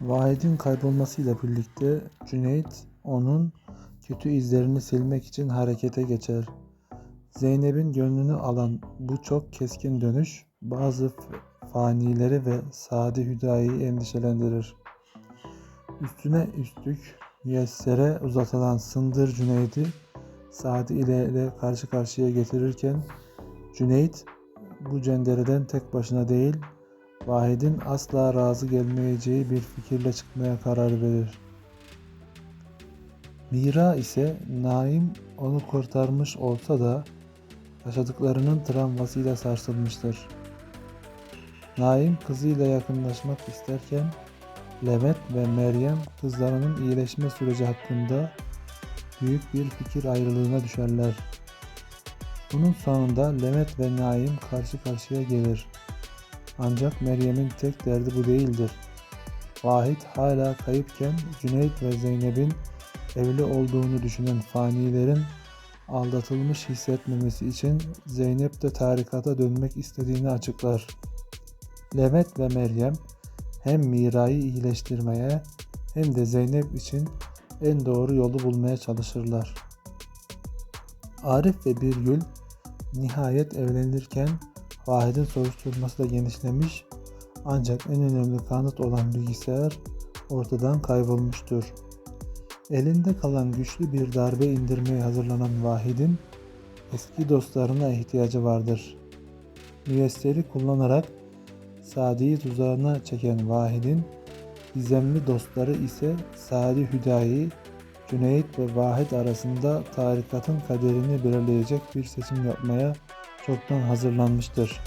Vahid'in kaybolmasıyla birlikte Cüneyt onun kötü izlerini silmek için harekete geçer. Zeynep'in gönlünü alan bu çok keskin dönüş bazı fanileri ve Sadi Hüdayi'yi endişelendirir. Üstüne üstlük Müyesser'e uzatılan Sındır Cüneyd'i Sadi ile, ile karşı karşıya getirirken Cüneyt bu cendereden tek başına değil Vahid'in asla razı gelmeyeceği bir fikirle çıkmaya karar verir. Mira ise Naim onu kurtarmış olsa da yaşadıklarının travmasıyla sarsılmıştır. Naim kızıyla yakınlaşmak isterken Levent ve Meryem kızlarının iyileşme süreci hakkında büyük bir fikir ayrılığına düşerler. Bunun sonunda Levent ve Naim karşı karşıya gelir. Ancak Meryem'in tek derdi bu değildir. Vahit hala kayıpken Cüneyt ve Zeynep'in evli olduğunu düşünen fanilerin aldatılmış hissetmemesi için Zeynep de tarikata dönmek istediğini açıklar. Levent ve Meryem hem Mira'yı iyileştirmeye hem de Zeynep için en doğru yolu bulmaya çalışırlar. Arif ve Birgül nihayet evlenirken Vahid'in soruşturması da genişlemiş ancak en önemli kanıt olan bilgisayar ortadan kaybolmuştur. Elinde kalan güçlü bir darbe indirmeye hazırlanan Vahid'in eski dostlarına ihtiyacı vardır. Müyesseri kullanarak Sadi'yi tuzağına çeken Vahid'in gizemli dostları ise Sadi Hüdayi, Cüneyt ve Vahid arasında tarikatın kaderini belirleyecek bir seçim yapmaya çoktan hazırlanmıştır.